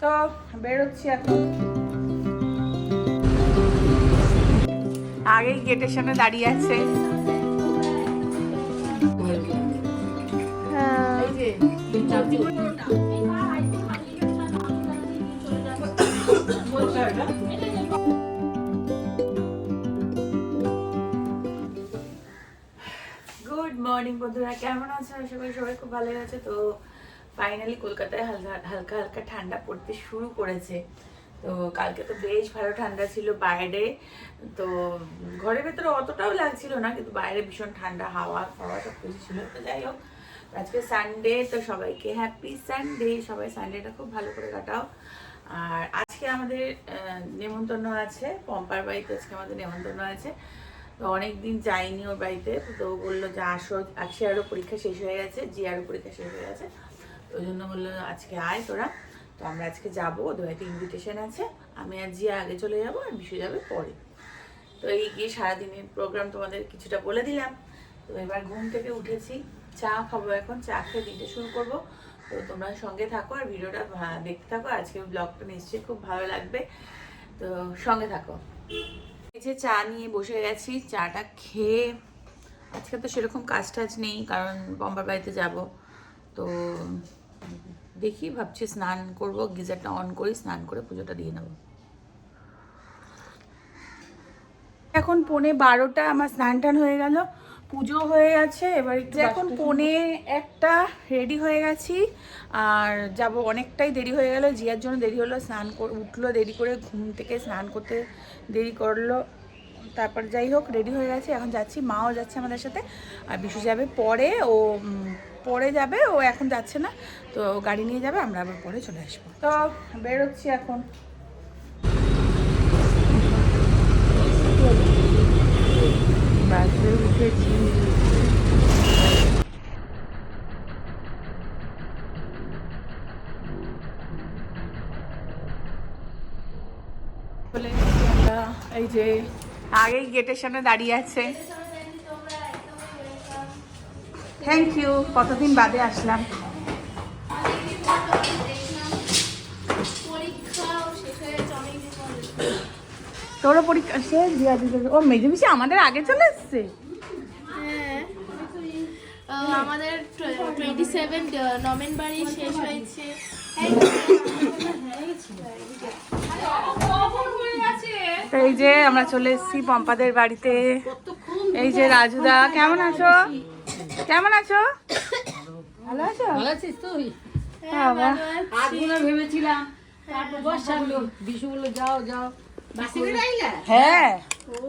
তো বেরোচ্ছি এখন। আগেই গেটের সামনে দাঁড়িয়ে আছে। গুড মর্নিং বন্ধুরা। কেমন আছো? আশা করি সবাই খুব ভালো আছে। তো ফাইনালি কলকাতায় হালকা হালকা হালকা ঠান্ডা পড়তে শুরু করেছে। তো কালকে তো বেশ ভালো ঠান্ডা ছিল বাইরে। তো ঘরের ভেতরে অতটাও লাগছিল না, কিন্তু বাইরে ভীষণ ঠান্ডা, হাওয়া, ফাওয়া সব কিছু ছিল। তো যাই হোক, আজকে সানডে তো সবাইকে হ্যাপি সানডে সবাই সানডেটা খুব ভালো করে কাটাও। আর আজকে আমাদের নেমন্তন্ন আছে। পম্পার বাড়িতে আজকে আমাদের নেমন্তন্ন আছে। তো অনেকদিন যাইনি ওর বাড়িতে। তো বলল যে আসো, আজকে আরও পরীক্ষা শেষ হয়ে গেছে জি আরও পরীক্ষা শেষ হয়ে গেছে। ওই জন্য বলল, আজকে আয় তোরা। তো আমরা আজকে যাব, ওদের বাড়িতে ইনভিটেশন আছে। আমি আর জিয়া আগে চলে যাব আর বিশু যাবে পরে। তো এই গিয়ে সারাদিনের প্রোগ্রাম তোমাদের কিছুটা বলে দিলাম। তো এবার ঘুম থেকে উঠেছি। চা খাব এখন, চা খেয়ে দিতে শুরু করব। তো তোমরা সঙ্গে থাকো আর ভিডিওটা দেখতে থাকো। আজকে ব্লগটা নিশ্চয়ই খুব ভালো লাগবে। তো সঙ্গে থাকো। এই যে চা নিয়ে বসে গেছি, চাটা খেয়ে। আজকে তো সেরকম কাজ টাজ নেই, কারণ বম্বার বাড়িতে যাব। তো দেখি ভাবছি স্নান করব গিজারটা অন করি স্নান করে পুজোটা দিয়ে নেব। এখন পৌনে বারোটা আমার স্নান টান হয়ে গেল পুজো হয়ে গেছে এবার এখন পৌনে একটা রেডি হয়ে গেছি আর যাব অনেকটাই দেরি হয়ে গেল জিয়ার জন্য দেরি হলো স্নান করে উঠল দেরি করে ঘুম থেকে স্নান করতে দেরি করল। তারপর যাই হোক রেডি হয়ে গেছে। এখন যাচ্ছি, মাও যাচ্ছে আমাদের সাথে। আর বিশু যাবে পরে, ও পরে যাবে, ও এখন যাচ্ছে না। তো গাড়ি নিয়ে যাবে, আমরা আবার পরে চলে আসব। তো বেরোচ্ছি এখন। উঠেছি। এই যে আগেই গেটের সামনে দাঁড়িয়ে আছে। থ্যাংক ইউ কতদিন বাদে আসলাম। তোরও পরীক্ষা শেষ দিয়া দিতে ও মেজে আমাদের আগে চলে এসছে? হ্যাঁ। আমাদের টোয়েন্টি সেভেন নভেম্বরই শেষ হয়েছে। তো এই যে আমরা চলে এসেছি পম্পাদের বাড়িতে। এই যে রাজুদা কেমন আছো? কেমন আছো? ভালো আছো? ভালো আছিস তুই? হ্যাঁ, ভেবেছিলাম বিশু বলল যাও যাও। হ্যাঁ।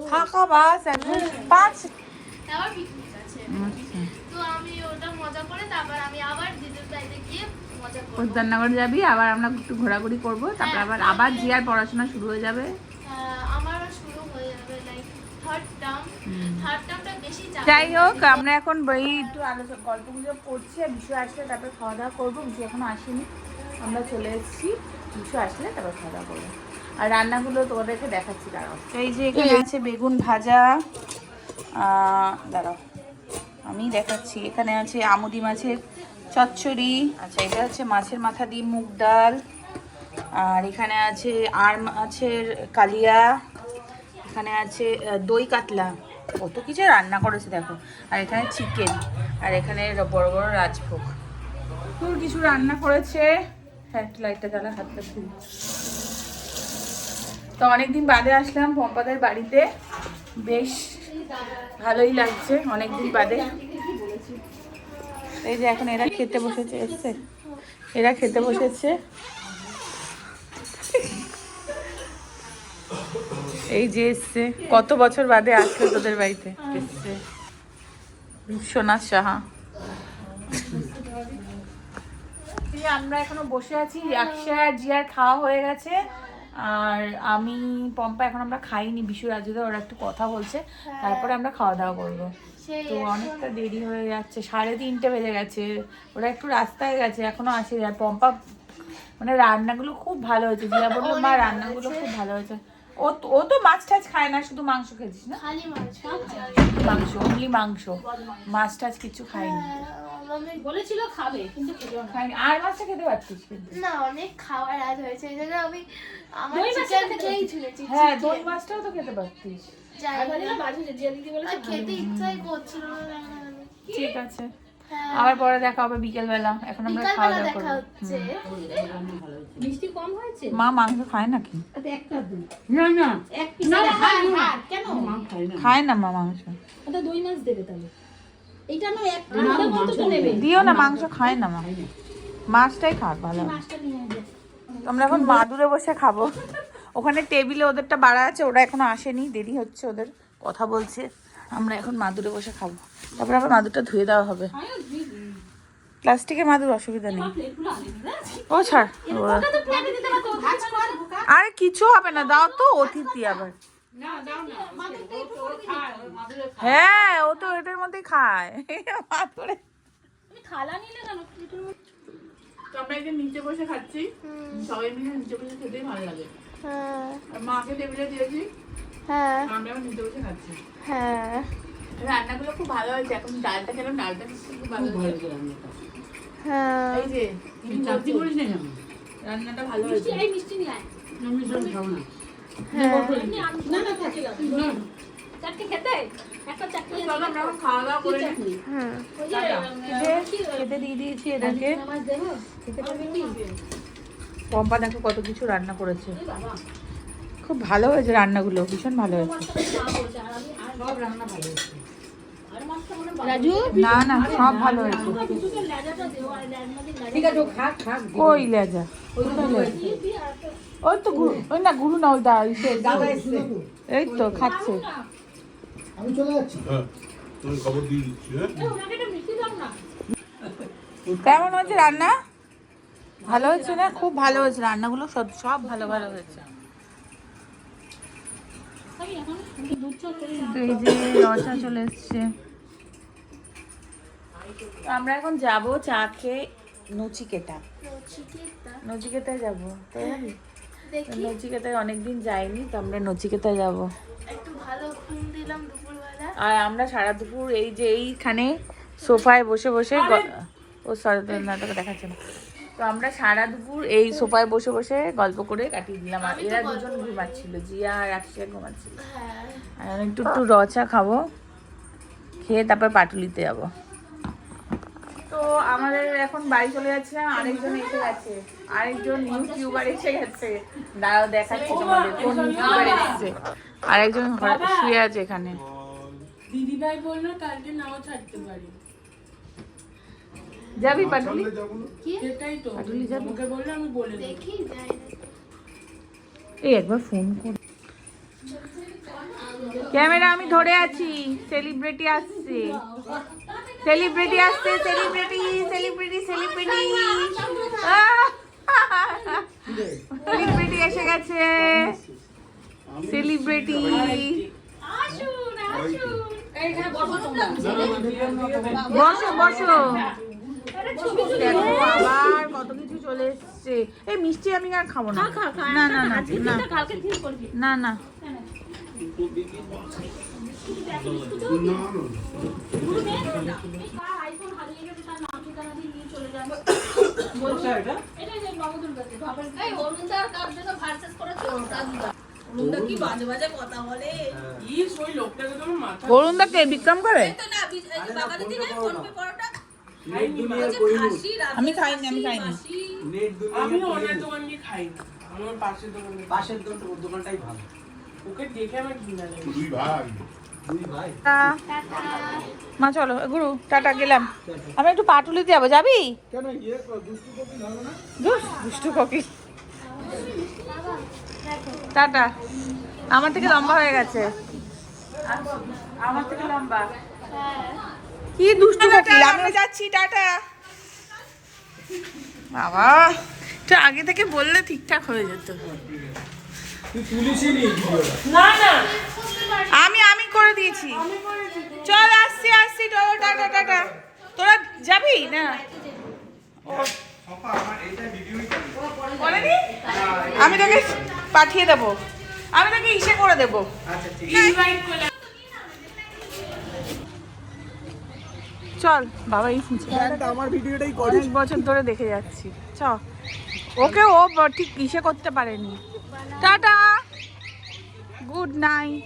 ফাঁকা বাস একদম পাঁচ। আবার পিকনিক আছে। তো আমি ওটা মজা করে তারপর আমি আবার দিদির বাড়িতে গিয়ে মজা করব। উদ্যাননগর যাবি আবার আমরা একটু ঘোরাঘুরি করব তারপর আবার আবার জিয়ার পড়াশোনা শুরু হয়ে যাবে। যাই হোক আমরা এখন বই একটু আলোচনা গল্পগুলো করছি আর বিশু আসলে তারপর খাওয়া দাওয়া করব। বিশু এখনও আসেনি। আমরা চলে এসেছি। বিশু আসলে তারপর খাওয়া দাওয়া করব। আর রান্নাগুলো তোমাদেরকে দেখাচ্ছি দাঁড়াও। এই যে এখানে আছে বেগুন ভাজা। দাঁড়াও। আমি দেখাচ্ছি। এখানে আছে আমুদি মাছের চচ্চড়ি। আচ্ছা এটা হচ্ছে মাছের মাথা দিয়ে মুগ ডাল। আর এখানে আছে আর মাছের কালিয়া। এখানে আছে দই কাতলা। কত কিছু রান্না করেছে দেখো। আর এখানে চিকেন আর এখানে বড় বড় রাজভোগ। তোর কিছু রান্না করেছে? হ্যাঁ লাইটটা জ্বালা, হাতটা ধুই। তো অনেকদিন বাদে আসলাম পম্পাদের বাড়িতে। বেশ ভালোই লাগছে অনেকদিন বাদে। এই যে এখন এরা খেতে বসেছে, এসছে? এরা খেতে বসেছে। এই যে এসছে। কত বছর বাদে আসলো তোদের বাড়িতে? এসছে বিশ্বনাথ সাহা আমরা এখনও বসে আছি। একশা আর জিয়ার খাওয়া হয়ে গেছে। আর আমি, পম্পা এখন আমরা খাইনি। বিশু, রাজুদা, ওরা একটু কথা বলছে। তারপরে আমরা খাওয়া দাওয়া করব। তো অনেকটা দেরি হয়ে যাচ্ছে। সাড়ে তিনটে বেজে গেছে। ওরা একটু রাস্তায় গেছে, এখনও আসে আর পম্পা মানে রান্নাগুলো খুব ভালো হয়েছে। জিয়া বলল, মা, রান্নাগুলো খুব ভালো হয়েছে। ও তো- ও তো মাছ টাছ খায় না শুধু মাংস খেয়েছিস না? খালি মাছ মাংস অনলি মাংস। মাছ টাছ কিছু খায়নি। হ্যাঁ, বলেছিল খাবে কিন্তু খেলো না। আর মাছটা খেতে পারছিস কিন্তু। না অনেক খাওয়ার রাত হয়েছে এই জন্য আমি আমার চিকেন খেয়েই। ঝুলেছি হ্যাঁ দই মাছটাও তো খেতে পারতিস। খেতে ইচ্ছাই করছিল। ঠিক আছে। আবার পরে দেখা হবে বিকেল বেলা এখন আমরা খাওয়া বিকালবেলা দাওয়া দেখা করব। হচ্ছে। মিষ্টি কম হয়েছে? মা মাংস খায় নাকি? না না। এক পিস হার হার কেন? খায় না। মা মাংস। ওটা দই মাছ দেবে তাহলে। এইটা না এক পিস। মতো তো নেবে। দিও না মাংস খায় না মা। মাছটাই খাক ভালো। মাছটা নিয়ে আসবে আমরা এখন মাদুরে বসে খাব। ওখানে টেবিলে ওদেরটা বাড়া আছে ওরা এখনও আসেনি। দেরি হচ্ছে ওদের কথা বলছে। আমরা এখন মাদুরে বসে খাব। তারপরে আবার মাদুরটা ধুয়ে দেওয়া হবে। প্লাস্টিকের মাদুর অসুবিধা নেই। ও ছাড়। ওরা তো প্লেটে দিতে পারতো ভাজ কর বোকা আরে কিছু হবে না দাও তো অতিথি আবার। হ্যাঁ ও তো এটার মধ্যেই খায়। মাদুরে থালা নিলে কেন? আমরা নিচে বসে খাচ্ছি। সবাই মিলে নিচে বসে খেতেই ভালো লাগে। হ্যাঁ। মাকে টেবিলে দিয়েছি হ্যাঁ। হ্যাঁ। রান্নাগুলো খুব ভালো হয়েছে এখন ডালটা খেলাম ডালটা খুব ভালো হয়েছে। হ্যাঁ। এই যে চাকরি করিস না রান্নাটা ভালো হয়েছে। এই মিষ্টি নিয়ে আয়। আমি সব খাও না। হ্যাঁ। না না চাটনি হ্যাঁ। খেতে পম্পা দেখো কত কিছু রান্না করেছে। খুব ভালো হয়েছে রান্নাগুলো ভীষণ ভালো হয়েছে। সব রান্না ভালো হচ্ছে রাজু? না না সব ভালো হয়েছে। কই লেজা ওই তো ওই না গুরু না ওই দা এই তো খাচ্ছে। আমি চলে যাচ্ছি। হ্যাঁ খবর দিয়ে দিচ্ছি হ্যাঁ? কেমন হয়েছে রান্না? ভালো হয়েছে না? খুব ভালো হয়েছে রান্নাগুলো সব সব ভালো ভালো হয়েছে। তো এই যে রচা চলে এসছে। আমরা এখন যাব চা খেয়ে নচিকেতা। নচিকেতায় যাব। তাই? নচিকেতায় অনেকদিন যাইনি তো আমরা নচিকেতায় যাব। একটু ভালো ঘুম দিলাম দুপুরবেলা। আর আমরা সারা দুপুর এই যে এইখানে সোফায় বসে বসে ও সরি নাটকে দেখাচ্ছে। না তো আমরা সারা দুপুর এই সোফায় বসে বসে গল্প করে কাটিয়ে দিলাম। আর এরা দুজন ঘুমাচ্ছিল জিয়া আর আকশিয়া ঘুমাচ্ছিল। হ্যাঁ। একটু একটু রচা খাব খেয়ে তারপর পাটুলিতে যাব। তো আমাদের এখন বাড়ি চলে যাচ্ছিলাম আরেকজন এসে গেছে। আরেকজন ইউটিউবার এসে গেছে। দাঁড়াও দেখাচ্ছি তোমাদের কোন ইউটিউবার এসেছে। আরেকজন ঘরে শুয়ে আছে এখানে। দিদিভাই বলল কালকে নাও ছাড়তে পারি। যাবি পাটুলি? সেটাই তো। পাটুলি যাবি? ওকে বলল আমি বলে দেখি যাই এই একবার ফোন কর। ক্যামেরা আমি ধরে আছি। সেলিব্রিটি আসছে। সেলিব্রিটি আসছে সেলিব্রিটি সেলিব্রিটি সেলিব্রিটি সেলিব্রিটি এসে গেছে। সেলিব্রিটি বসো বসো। দেখো আবার কত কিছু চলে এসছে। এই মিষ্টি আমি আর খাব না। না না না না কালকে না না আইফোন হারিয়ে গেছে তার নাম ঠিকানা দিয়ে নিয়ে চলে যাবে এটা যে বাবুদুর কাছে বাবার এই অরুণদার কার জন্য ভার্সেস করেছে দাদুদা অরুণদা কে বিক্রম করে তো না বি- এই যে বাঙালি দিনে ফোন পে পরোটা হাসি আমি খাইনি। আমি খাইনি আমি দোকান গিয়ে খাই আমার পাশের দোকানে পাশের দোকান দোকানটাই ভালো। ওকে দেখে আমার ঘৃণা লাগে। দুই ভাই। মা চলো গুরু টাটা গেলাম। আমি একটু পাটুলিতে যাব যাবি? কেন ইয়ে দুষ্টু কপি টাটা। আমার থেকে লম্বা হয়ে গেছে। আমার থেকে লম্বা। কি দুষ্টু কপি আমরা যাচ্ছি টাটা। বাবা একটু আগে থেকে বললে ঠিকঠাক হয়ে যেত। নি না না। আমি আমি করে দিয়েছি। চল আসছি আসছি চলো টাটা টাটা। তোরা যাবি? না। বলেনি? আমি তোকে পাঠিয়ে দেবো। আমি তোকে ইসে করে দেবো। ইনভাইট চল বাবা এই আমার ভিডিওটাই অনেক বছর ধরে দেখে যাচ্ছি। চ। ওকে ও ঠিক ইসে করতে পারেনি। টাটা। Good night.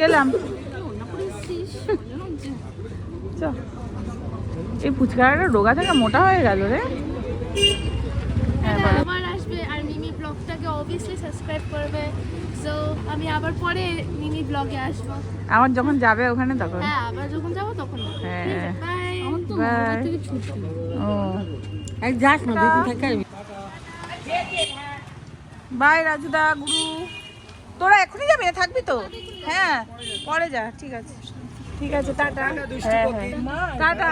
গেলাম। চ। এই ফুচকাটা রোগা থেকে মোটা হয়ে গেল রে। হ্যাঁ বলো আবার আসবে আর মিমি ব্লগটাকে অবভিয়াসলি সাবস্ক্রাইব করবে। সো আমি আবার পরে মিমি ব্লগে আসব। আমার যখন যাবে ওখানে তখন। হ্যাঁ আবার যখন যাব তখন। হ্যাঁ। বাই বাই ও। এক যাস না দুই দিন থেকে বাই রাজুদা গুরু। তোরা এখনই যাবি? না থাকবি তো? হ্যাঁ পরে যা ঠিক আছে। ঠিক আছে টাটা। হ্যাঁ হ্যাঁ। টাটা।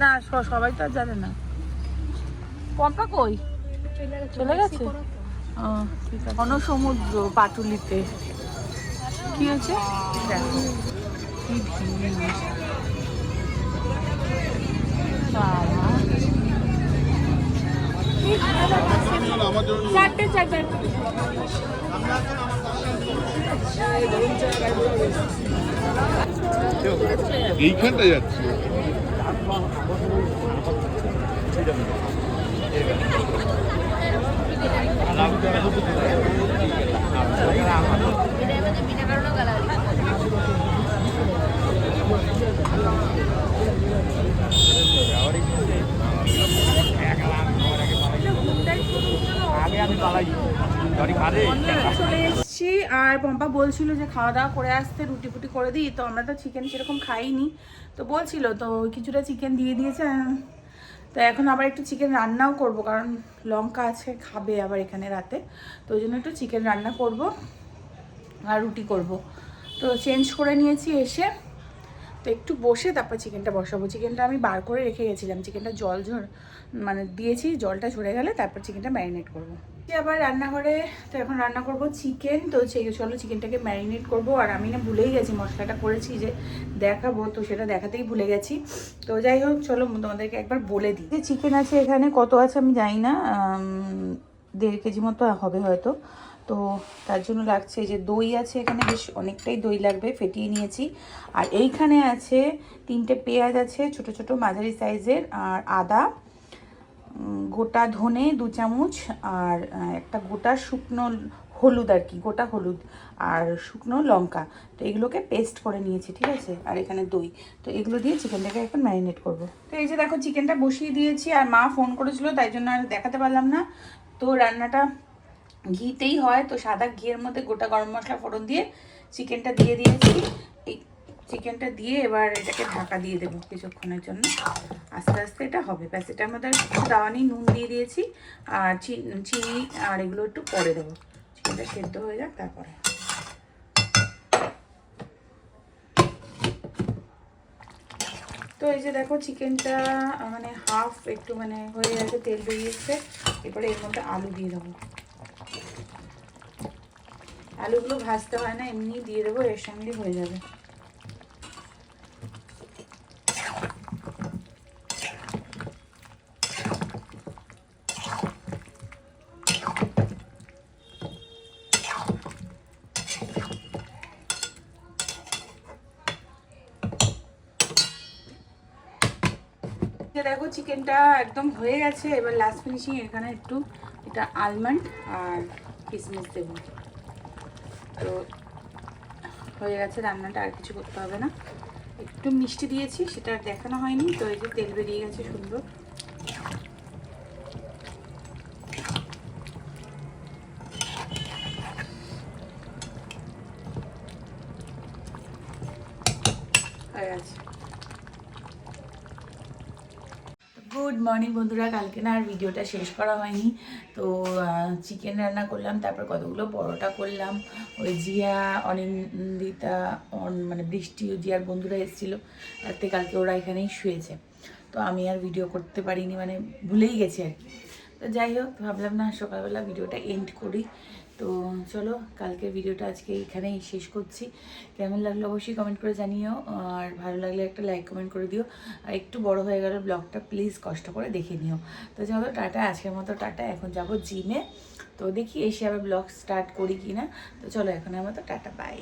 না সবাই তো আর জানে না। পম্পা কই? চলে গেছে? ও ঠিক আছে ঘন সমুদ্র পাটুলিতে কি হয়েছে চারটে চারটে। এইখানটা যাচ্ছে। এসেছি আর পম্পা বলছিল যে খাওয়া দাওয়া করে আসতে, রুটি ফুটি করে দিই, তো আমরা তো চিকেন সেরকম খাইনি। তো বলছিল, তো কিছুটা চিকেন দিয়ে দিয়েছে তো এখন আবার একটু চিকেন রান্নাও করব, কারণ লঙ্কা আছে, খাবে আবার এখানে রাতে। তো ওই জন্য একটু চিকেন রান্না করব আর রুটি করব। তো চেঞ্জ করে নিয়েছি এসে, তো একটু বসে তারপর চিকেনটা বসাবো। চিকেনটা আমি বার করে রেখে গেছিলাম। চিকেনটা জল ঝর মানে দিয়েছি, জলটা ঝরে গেলে তারপর চিকেনটা ম্যারিনেট করব। আবার রান্নাঘরে, তো এখন রান্না করব চিকেন, তো চলো চিকেনটাকে ম্যারিনেট করব। আর আমি না ভুলেই গেছি, মশলাটা করেছি যে দেখাবো, তো সেটা দেখাতেই ভুলে গেছি। তো যাই হোক, চলো তোমাদেরকে একবার বলে দিই। যে চিকেন আছে এখানে, কত আছে আমি জানি না দেড় কেজি মতো হবে হয়তো। তো তার জন্য লাগছে যে দই আছে এখানে, বেশ অনেকটাই দই লাগবে, ফেটিয়ে নিয়েছি। আর এইখানে আছে তিনটে পেঁয়াজ আছে, ছোট ছোট মাঝারি সাইজের, আর আদা। গোটা ধনে দু চামচ আর একটা গোটা শুকনো হলুদ আর কি, গোটা হলুদ আর শুকনো লঙ্কা। তো এগুলোকে পেস্ট করে নিয়েছি, ঠিক আছে? আর এখানে দই। তো এগুলো দিয়ে চিকেনটাকে এখন ম্যারিনেট করব। তো এই যে দেখো, চিকেনটা বসিয়ে দিয়েছি আর মা ফোন করেছিল, তাই জন্য আর দেখাতে পারলাম না। তো রান্নাটা ঘিতেই হয়, তো সাদা ঘিয়ের মধ্যে গোটা গরম মশলা ফোড়ন দিয়ে চিকেনটা দিয়ে দিয়েছি। চিকেনটা দিয়ে এবার এটাকে ঢাকা দিয়ে দেবো কিছুক্ষণের জন্য। আস্তে আস্তে এটা হবে। ব্যাস, এটার মধ্যে কিছু দেওয়া নুন দিয়ে দিয়েছি, আর চিনি আর এগুলো একটু পরে দেবো। চিকেনটা সেদ্ধ হয়ে যাক, তারপরে। তো এই যে দেখো চিকেনটা মানে হাফ একটু মানে হয়ে গেছে, তেল বেরিয়েছে। এরপরে এর মধ্যে আলু দিয়ে দেবো। আলুগুলো ভাজতে হয় না, এমনি দিয়ে দেবো এর সঙ্গে হয়ে যাবে। দেখো চিকেনটা একদম হয়ে গেছে। এবার লাস্ট ফিনিশিং এখানে একটু এটা আলমন্ড আর কিসমিস দেব। তো হয়ে গেছে রান্নাটা, আর কিছু করতে হবে না। একটু মিষ্টি দিয়েছি, সেটা দেখানো হয়নি। তো এই যে তেল বেরিয়ে গেছে সুন্দর হয়ে গেছে গুড মর্নিং বন্ধুরা, কালকে না আর ভিডিওটা শেষ করা হয়নি। তো চিকেন রান্না করলাম, তারপর কতগুলো পরোটা করলাম। ওই জিয়া, অনিন্দিতা, অন- মানে বৃষ্টি জিয়ার বন্ধুরা এসেছিল। রাতে কালকে ওরা এখানেই শুয়েছে। তো আমি আর ভিডিও করতে পারিনি মানে ভুলেই গেছি আর কি। তো যাই হোক, ভাবলাম না সকালবেলা ভিডিওটা এন্ড করি। তো চলো, কালকের ভিডিওটা আজকে এখানেই শেষ করছি। কেমন লাগল অবশ্যই কমেন্ট করে জানিও, আর ভালো লাগলে একটা লাইক কমেন্ট করে দিও। আর একটু বড় হয়ে গেল ব্লগটা প্লিজ কষ্ট করে দেখে নিও। তো চলো, টাটা, আজকের মতো টাটা। এখন যাব জিমে তো দেখি এসে আবার ব্লগ স্টার্ট করি কি না তো চলো, এখন আমার তো টাটা বাই